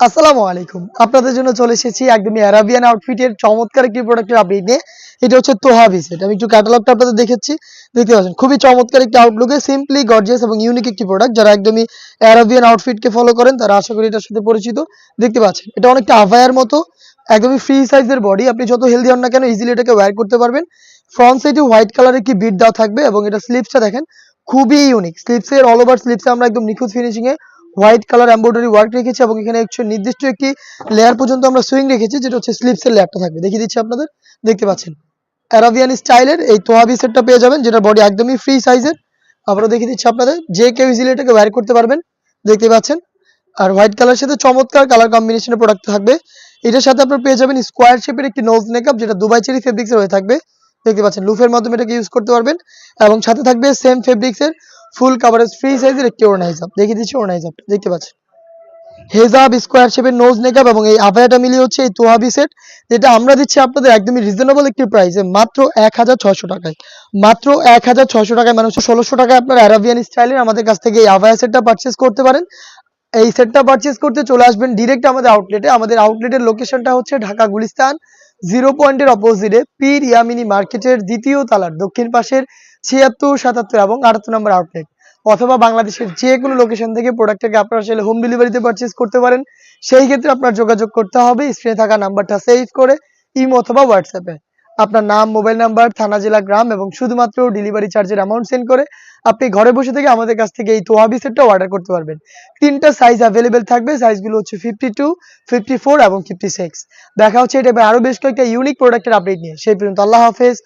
আসসালামু আলাইকুম। আপনাদের জন্য চলে এসেছি একদমই অ্যারাবিয়ান আউটফিটের চমৎকার একটি প্রোডাক্টের আপডেট নিয়ে। এটা হচ্ছে তোহাবি সেট আমি একটু ক্যাটালগটা আপনাদের দেখাচ্ছি। দেখতে পাচ্ছেন, খুবই চমৎকার একটি আউটলুকে সিম্পলি গর্জিয়াস এবং ইউনিক একটি প্রোডাক্ট যারা একদমই অ্যারাবিয়ান আউটফিটকে ফলো করেন, তারা আশা করি এটার সাথে পরিচিত। দেখতে পাচ্ছেন, এটা অনেকটা আভায়ার মতো, একদমই ফ্রি সাইজের বডি আপনি যত হেলদি হন না কেন ইজিলি এটাকে ওয়্যার করতে পারবেন। ফ্রন্ট সাইডে হোয়াইট কালারের কি বিট দেওয়া থাকবে এবং এটা স্লিপসটা দেখেন, খুবই ইউনিক স্লিপসের অল ওভার স্লিপসে আমরা একদম নিখুঁত finishing a white colour embroidery work রেখেছি এবং এখানে একটু নির্দিষ্ট একটি লেয়ার পর্যন্ত আমরা সুইং রেখেছি, যেটা হচ্ছে স্লিপসের লেয়ারটা থাকবে। দেখিয়ে দিচ্ছি আপনাদের, দেখতে পাচ্ছেন। অ্যারাবিয়ান স্টাইলের এই তোহাবি সেটটা পেয়ে যাবেন যেটা বডি একদমই ফ্রি সাইজের আবারও দেখিয়ে দিচ্ছি আপনাদের, যে কেউ ইজিলি এটাকে ওয়্যার করতে পারবেন, দেখতে পাচ্ছেন। আর হোয়াইট কালার সাথে চমৎকার কালার কম্বিনেশনের প্রোডাক্ট থাকবে। এটার সাথে আপনার পেয়ে যাবেন স্কোয়ার শেপের একটি নোজ মেকআপ যেটা দুবাই চেরি ফেব্রিক্সের হয়ে থাকবে। দেখতে পাচ্ছেন লুফের মাধ্যমে এটাকে ইউজ করতে পারবেন। এবং সাথে থাকবে সেম ফেব্রিক্সের ফুল কাভারেজ ফ্রি সাইজের একটি ওড়না হিসাব। দেখিয়ে দিচ্ছি ওড়না হিসাব দেখতে পাচ্ছেন? হেজাব স্কোয়ার শেপের নোজ মেকআপ এবং এই আভায়াটা মিলিয়ে হচ্ছে এই তোহাবি সেট যেটা আমরা দিচ্ছি আপনাদের একদমই রিজনেবল একটি প্রাইসে মাত্র এক হাজার ছশো টাকায়। মাত্র এক হাজার ছশো টাকায় মানুষ ষোলোশো টাকায় আপনার অ্যারাবিয়ান স্টাইলের আমাদের কাছ থেকে এই আভায়া সেটটা পারচেস করতে পারেন। এই সেটটা পারচেস করতে চলে আসবেন ডিরেক্ট আমাদের আউটলেটে আমাদের আউটলেটের লোকেশনটা হচ্ছে ঢাকা গুলিস্তান জিরো পয়েন্টের অপোজিটে পীর ইয়ামিনী মার্কেটের দ্বিতীয় তালার দক্ষিণ পাশের ছিয়াত্তর, সাতাত্তর এবং আটাত্তর নম্বর আউটলেট অথবা বাংলাদেশের যে কোনো লোকেশন থেকে প্রোডাক্টটাকে আপনারা চাইলে হোম ডেলিভারিতে পারচেস করতে পারেন। সেই ক্ষেত্রে আপনার যোগাযোগ করতে হবে স্ক্রিনে থাকা নাম্বারটা সেভ করে ইমো অথবা হোয়াটসঅ্যাপে আপনার নাম মোবাইল নাম্বার থানা, জেলা, গ্রাম এবং শুধুমাত্র ডেলিভারি চার্জের অ্যামাউন্ট সেন্ড করে আপনি ঘরে বসে থেকে আমাদের কাছ থেকে এই তোহাবি সেটটা অর্ডার করতে পারবেন। তিনটা সাইজ অ্যাভেলেবেল থাকবে সাইজগুলো হচ্ছে ফিফটি টু ফিফটি ফোর এবং ফিফটি সিক্স দেখা হচ্ছে এটা আরও বেশ কয়েকটা ইউনিক প্রোডাক্টের আপডেট নিয়ে। সেই পর্যন্ত আল্লাহ হাফেজ।